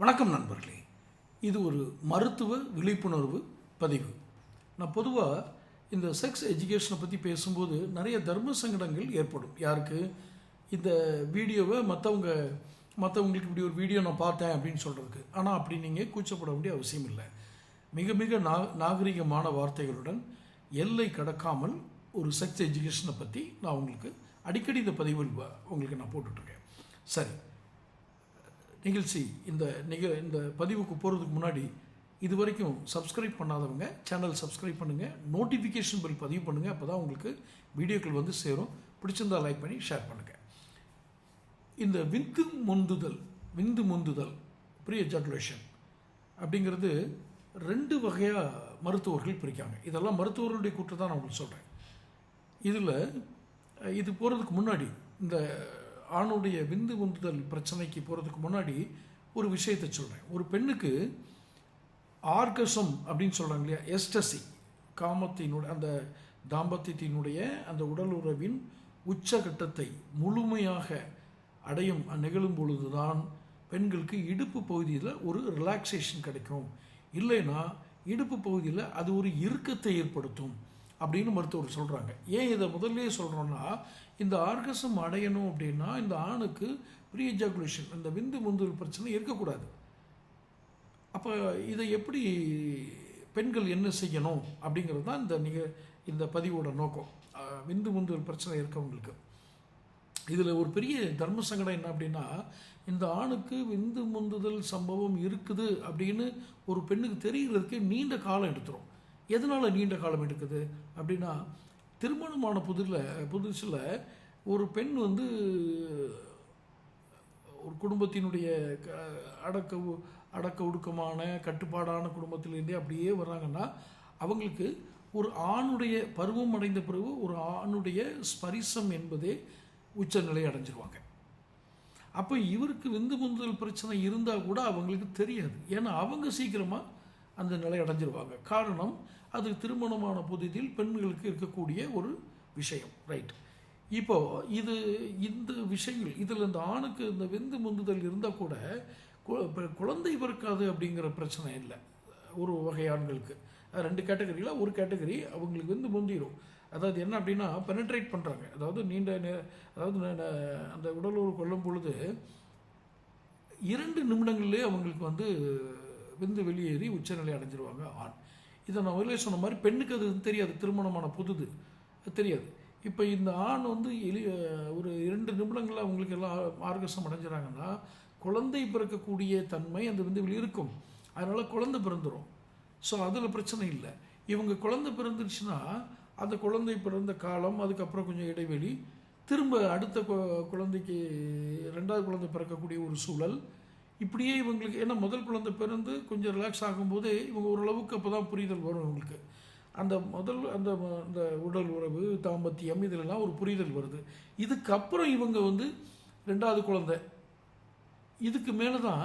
வணக்கம் நண்பர்களே. இது ஒரு மருத்துவ விழிப்புணர்வு பதிவு. நான் பொதுவாக இந்த செக்ஸ் எஜுகேஷனை பற்றி பேசும்போது நிறைய தர்ம சங்கடங்கள் ஏற்படும். யாருக்கு? இந்த வீடியோவை மற்றவங்க மற்றவங்களுக்கு இப்படி ஒரு வீடியோ நான் பார்த்தேன் அப்படின்னு சொல்கிறதுக்கு ஆனால் அப்படி நீங்கள் கூச்சப்பட வேண்டிய அவசியம் இல்லை. மிக மிக நா நாகரிகமான வார்த்தைகளுடன் எல்லை கடக்காமல் ஒரு செக்ஸ் எஜுகேஷனை பற்றி நான் உங்களுக்கு அடிக்கடி இந்த பதிவில் உங்களுக்கு நான் போட்டுட்ருக்கேன். சரி நிகழ்ச்சி இந்த நிக இந்த பதிவுக்கு போகிறதுக்கு முன்னாடி இது வரைக்கும் சப்ஸ்கிரைப் பண்ணாதவங்க சேனல் சப்ஸ்கிரைப் பண்ணுங்கள் நோட்டிஃபிகேஷன் பில் பதிவு பண்ணுங்கள் அப்போ தான் உங்களுக்கு வீடியோக்கள் வந்து சேரும். பிடிச்சிருந்தா லைக் பண்ணி ஷேர் பண்ணுங்கள் இந்த விந்து முந்துதல் விந்து முந்துதல் ப்ரீ எஜாகுலேஷன் அப்படிங்கிறது ரெண்டு வகையாக மருத்துவர்கள் பிரிக்காங்க. இதெல்லாம் மருத்துவர்களுடைய கூற்று தான் நான் உங்களுக்கு சொல்கிறேன் இதில் இது போகிறதுக்கு முன்னாடி இந்த ஆணுடைய விந்து உந்துதல் பிரச்சனைக்கு போகிறதுக்கு முன்னாடி ஒரு விஷயத்தை சொல்கிறேன் ஒரு பெண்ணுக்கு ஆர்கசம் அப்படின்னு சொல்கிறாங்க இல்லையா? எஸ்டசி. காமத்தினுடைய அந்த தாம்பத்தியத்தினுடைய அந்த உடல் உறவின் உச்சகட்டத்தை முழுமையாக அடையும் நிகழும் பொழுதுதான் பெண்களுக்கு இடுப்பு பகுதியில் ஒரு ரிலாக்ஸேஷன் கிடைக்கும். இல்லைன்னா இடுப்பு பகுதியில் அது ஒரு இறுக்கத்தை ஏற்படுத்தும். அப்படின்னு மருத்துவர் சொல்கிறாங்க ஏன் இதை முதல்லயே சொல்கிறோன்னா இந்த ஆர்கசம் அடையணும் அப்படின்னா இந்த ஆணுக்கு ப்ரீ எஜாகுலேஷன் இந்த விந்து முந்துதல் பிரச்சனை இருக்கக்கூடாது. அப்போ இதை எப்படி பெண்கள் என்ன செய்யணும் அப்படிங்கிறது தான் இந்த நிக இந்த பதிவோட நோக்கம். விந்து முந்துதல் பிரச்சனை இருக்கவங்களுக்கு. இதில் ஒரு பெரிய தர்ம சங்கடம் என்ன அப்படின்னா இந்த ஆணுக்கு விந்து முந்துதல் சம்பவம் இருக்குது அப்படின்னு ஒரு பெண்ணுக்கு தெரிகிறதுக்கு நீண்ட காலம் எடுத்துரும். எதனால் நீண்ட காலம் எடுக்குது? அப்படின்னா திருமணமான புதில் புதுசில் ஒரு பெண் வந்து ஒரு குடும்பத்தினுடைய க- அடக்க அடக்க ஒடுக்கமான கட்டுப்பாடான குடும்பத்திலேருந்தே அப்படியே வர்றாங்கன்னா அவங்களுக்கு ஒரு ஆணுடைய பருவம் அடைந்த பிறகு ஒரு ஆணுடைய ஸ்பரிசம் என்பதே உச்சநிலை அடைஞ்சிருவாங்க. அப்போ இவருக்கு விந்து முந்துதல் பிரச்சனை இருந்தால் கூட அவங்களுக்கு தெரியாது. ஏன்னா அவங்க சீக்கிரமாக அந்த நிலை அடைஞ்சிருவாங்க. காரணம் அது திருமணமான புதிதில் பெண்களுக்கு இருக்கக்கூடிய ஒரு விஷயம். ரைட் இப்போ இது இந்த விஷயங்கள் இதில் இந்த ஆணுக்கு இந்த விந்து முந்துதல் இருந்தால் கூட கு- குழந்தை பிறக்காது அப்படிங்கிற பிரச்சனை இல்லை. ஒரு வகை ஆண்களுக்கு. ரெண்டு கேட்டகரியில் ஒரு கேட்டகரி அவங்களுக்கு வந்து முந்திரும். அதாவது என்ன அப்படின்னா பெனட்ரேட் பண்ணுறாங்க அதாவது நீண்ட நே- அதாவது அந்த உடலுறவு கொள்ளும் பொழுது இரண்டு நிமிடங்கள்லேயே அவங்களுக்கு வந்து விந்து வெளியேறி உச்சநிலை அடைஞ்சிருவாங்க ஆண். இதை நான் முதல்ல சொன்ன மாதிரி பெண்ணுக்கு அது தெரியாது. திருமணமான புதுது. அது தெரியாது. இப்போ இந்த ஆண் வந்து எளி ஒரு இரண்டு நிமிடங்களில் அவங்களுக்கு எல்லாம் ஆர்கசம் அடைஞ்சிறாங்கன்னா குழந்தை பிறக்கக்கூடிய தன்மை அந்த விந்துவில் இருக்கும். அதனால் குழந்தை பிறந்துடும் ஸோ அதில் பிரச்சனை இல்லை. இவங்க குழந்தை பிறந்துருச்சுன்னா அந்த குழந்தை பிறந்த காலம் அதுக்கப்புறம் கொஞ்சம் இடைவெளி திரும்ப அடுத்த கு- குழந்தைக்கு ரெண்டாவது குழந்தை பிறக்கக்கூடிய ஒரு சூழல் இப்படியே இவங்களுக்கு ஏன்னா முதல் குழந்தை பிறந்து கொஞ்சம் ரிலாக்ஸ் ஆகும்போது இவங்க ஓரளவுக்கு அப்போ தான் புரிதல் வரும் இவங்களுக்கு. அந்த முதல் அந்த அந்த உடல் உறவு தாம்பத்தியம் இதிலெல்லாம் ஒரு புரிதல் வருது. இதுக்கப்புறம் இவங்க வந்து ரெண்டாவது குழந்தை. இதுக்கு மேலே தான்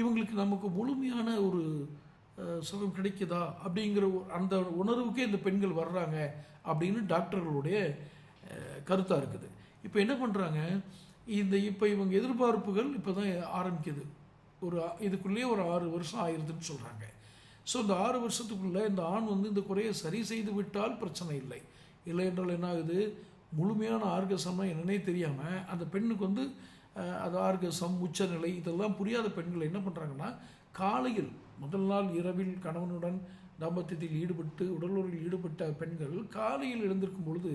இவங்களுக்கு நமக்கு முழுமையான ஒரு சுகம் கிடைக்குதா அப்படிங்கிற அந்த உணர்வுக்கே இந்த பெண்கள் வர்றாங்க அப்படின்னு டாக்டர்களுடைய கருத்தாக இருக்குது. இப்போ என்ன பண்ணுறாங்க இந்த இப்போ இவங்க எதிர்பார்ப்புகள் இப்போ தான் ஆரம்பிக்குது. ஒரு இதுக்குள்ளேயே ஒரு ஆறு வருஷம் ஆயிருதுன்னு சொல்கிறாங்க ஸோ இந்த ஆறு வருஷத்துக்குள்ளே இந்த ஆண் வந்து இந்த குறையை சரி செய்து விட்டால் பிரச்சனை இல்லை. இல்லை என்றால் என்ன ஆகுது? முழுமையான ஆர்கசம்னா என்னன்னே தெரியாமல் அந்த பெண்ணுக்கு வந்து அது ஆர்கசம் உச்சநிலை இதெல்லாம் புரியாத பெண்கள் என்ன பண்ணுறாங்கன்னா காலையில் முதல் நாள் இரவில் கணவனுடன் தாம்பத்தியத்தில் ஈடுபட்டு உடலுறவில் ஈடுபட்ட பெண்கள் காலையில் எழுந்திருக்கும் பொழுது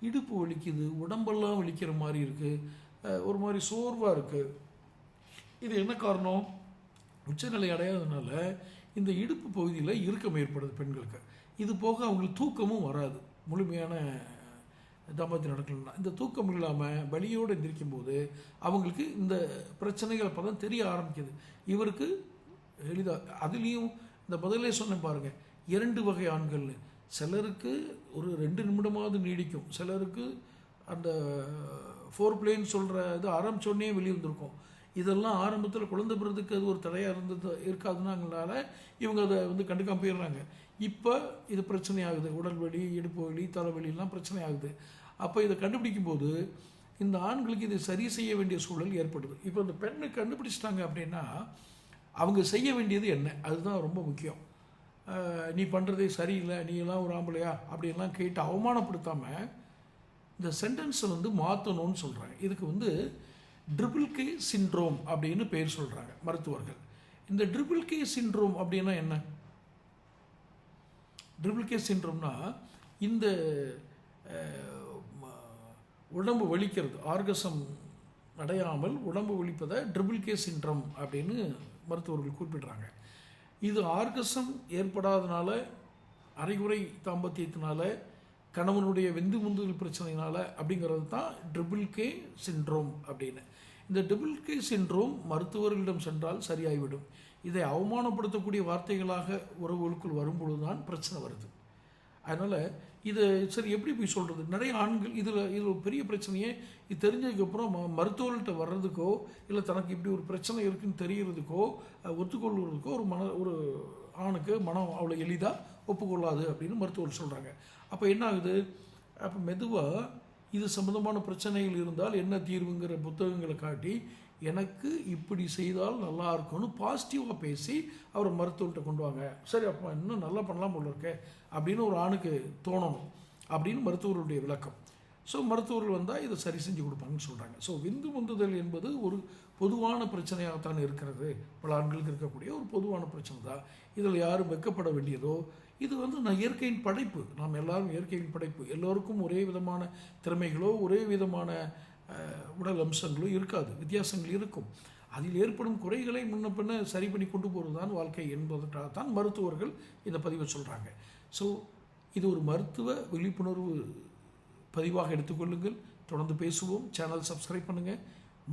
இடுப்பு வலிக்குது உடம்பெல்லாம் வலிக்கிற மாதிரி இருக்குது ஒரு மாதிரி சோர்வாக இருக்குது இது என்ன காரணம்? உச்சநிலை அடையாததுனால இந்த இடுப்பு பகுதியில் இறுக்கம் ஏற்படுது பெண்களுக்கு. இது போக அவங்களுக்கு தூக்கமும் வராது. முழுமையான தாம்பத்தியம் நடக்கணும்னா இந்த தூக்கம் இல்லாமல் வலியோடு எந்திரிக்கும் போது அவங்களுக்கு இந்த பிரச்சனைகள் அப்போ தான் தெரிய ஆரம்பிக்குது. இவருக்கு எளிதாக அதுலேயும் இந்த பதிலே சொன்னேன் பாருங்கள் இரண்டு வகை ஆண்கள்னு. சிலருக்கு ஒரு ரெண்டு நிமிடமாவது நீடிக்கும். சிலருக்கு அந்த ஃபோர் பிளேன்னு சொல்கிற இது ஆரம்பிச்சோடனே வெளியே வந்திருக்கும். இதெல்லாம் ஆரம்பத்தில் குழந்தை பிறதுக்கு அது ஒரு தடையாக இருந்தது இருக்காதுனாங்கனால இவங்க அதை வந்து கண்டுக்காம போயிடுறாங்க. இப்போ இது பிரச்சனை ஆகுது உடல் வலி இடுப்பு வலி தலைவலிலாம் பிரச்சனை ஆகுது அப்போ இதை கண்டுபிடிக்கும் போது இந்த ஆண்களுக்கு இதை சரி செய்ய வேண்டிய சூழல் ஏற்படுது. இப்போ இந்த பெண்ணை கண்டுபிடிச்சிட்டாங்க அப்படின்னா அவங்க செய்ய வேண்டியது என்ன? அதுதான் ரொம்ப முக்கியம். நீ பண்ணுறதே சரியில்லை நீ எல்லாம் ஒரு ஆம்பளையா? அப்படின்லாம் கேட்டு அவமானப்படுத்தாமல் இந்த சென்டென்ஸை வந்து மாற்றணும்னு சொல்கிறாங்க இதுக்கு வந்து ட்ரிபிள் கே சிண்ட்ரோம் அப்படின்னு பேர் சொல்கிறாங்க மருத்துவர்கள். இந்த ட்ரிபிள் கே சிண்ட்ரோம் அப்படின்னா என்ன? ட்ரிபிள் கே சிண்ட்ரோம்னா இந்த உடம்பு வலிக்கிறது ஆர்கசம் அடையாமல் உடம்பு வலிப்பதை ட்ரிபிள் கே சின்ட்ரம் அப்படின்னு மருத்துவர்கள் குறிப்பிடுறாங்க. இது ஆர்கசம் ஏற்படாதனால அரைகுறை தாம்பத்தியத்தினால கணவனுடைய வெந்து முந்துதல் பிரச்சனையினால் அப்படிங்கிறது தான் ட்ரிபிள் கே சிண்ட்ரோம் அப்படின்னு. இந்த ட்ரிபிள் கே மருத்துவர்களிடம் சென்றால் சரியாகிவிடும் இதை அவமானப்படுத்தக்கூடிய வார்த்தைகளாக உறவுகளுக்குள் வரும்பொழுது தான் பிரச்சனை வருது. அதனால் இதை சரி எப்படி போய் சொல்கிறது நிறைய ஆண்கள் இதில் இதில் ஒரு பெரிய பிரச்சனையே. இது தெரிஞ்சதுக்கப்புறம் ம மருத்துவர்கள்ட்ட வர்றதுக்கோ இல்லை தனக்கு இப்படி ஒரு பிரச்சனை இருக்குன்னு தெரிகிறதுக்கோ ஒத்துக்கொள்வதற்கோ ஒரு மன ஒரு ஆணுக்கு மனம் அவ்வளோ எளிதாக ஒப்புக்கொள்ளாது அப்படின்னு மருத்துவர்கள் சொல்கிறாங்க அப்போ என்ன ஆகுது? அப்போ மெதுவாக இது சம்மந்தமான பிரச்சனைகள் இருந்தால் என்ன தீர்வுங்கிற புத்தகங்களை காட்டி எனக்கு இப்படி செய்தால் நல்லா இருக்கும்னு பாசிட்டிவாக பேசி அவரை மருத்துவர்கிட்ட கொண்டு வாங்க. சரி அப்போ இன்னும் நல்லா பண்ணலாம் போல இருக்க அப்படின்னு ஒரு ஆணுக்கு தோணணும். அப்படின்னு மருத்துவர்களுடைய விளக்கம். ஸோ மருத்துவர்கள் வந்தால் இதை சரி செஞ்சு கொடுப்பாங்கன்னு சொல்கிறாங்க ஸோ விந்து முந்துதல் என்பது ஒரு பொதுவான பிரச்சனையாகத்தான் இருக்கிறது. பல ஆண்களுக்கு இருக்கக்கூடிய ஒரு பொதுவான பிரச்சனை தான் இதில் யாரும் வெக்கப்பட வேண்டியதோ இது வந்து நான் இயற்கையின் படைப்பு. நாம் எல்லாரும் இயற்கையின் படைப்பு. எல்லோருக்கும் ஒரே விதமான திறமைகளோ ஒரே விதமான உடல் அம்சங்களோ இருக்காது. வித்தியாசங்கள் இருக்கும். அதில் ஏற்படும் குறைகளை முன்ன பின்ன சரி பண்ணி கொண்டு போகிறது தான் வாழ்க்கை என்பதற்காகத்தான் மருத்துவர்கள் இந்த பதிவை சொல்கிறாங்க ஸோ இது ஒரு மருத்துவ விழிப்புணர்வு பதிவாக எடுத்துக்கொள்ளுங்கள் தொடர்ந்து பேசுவோம். சேனல் சப்ஸ்கிரைப் பண்ணுங்கள்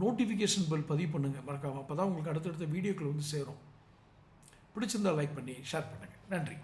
நோட்டிஃபிகேஷன் பெல் பதிவு பண்ணுங்கள் மறக்காமல் அப்போ தான் உங்களுக்கு அடுத்தடுத்த வீடியோக்கள் வந்து சேரும். பிடிச்சிருந்தா லைக் பண்ணி ஷேர் பண்ணுங்கள் நன்றி.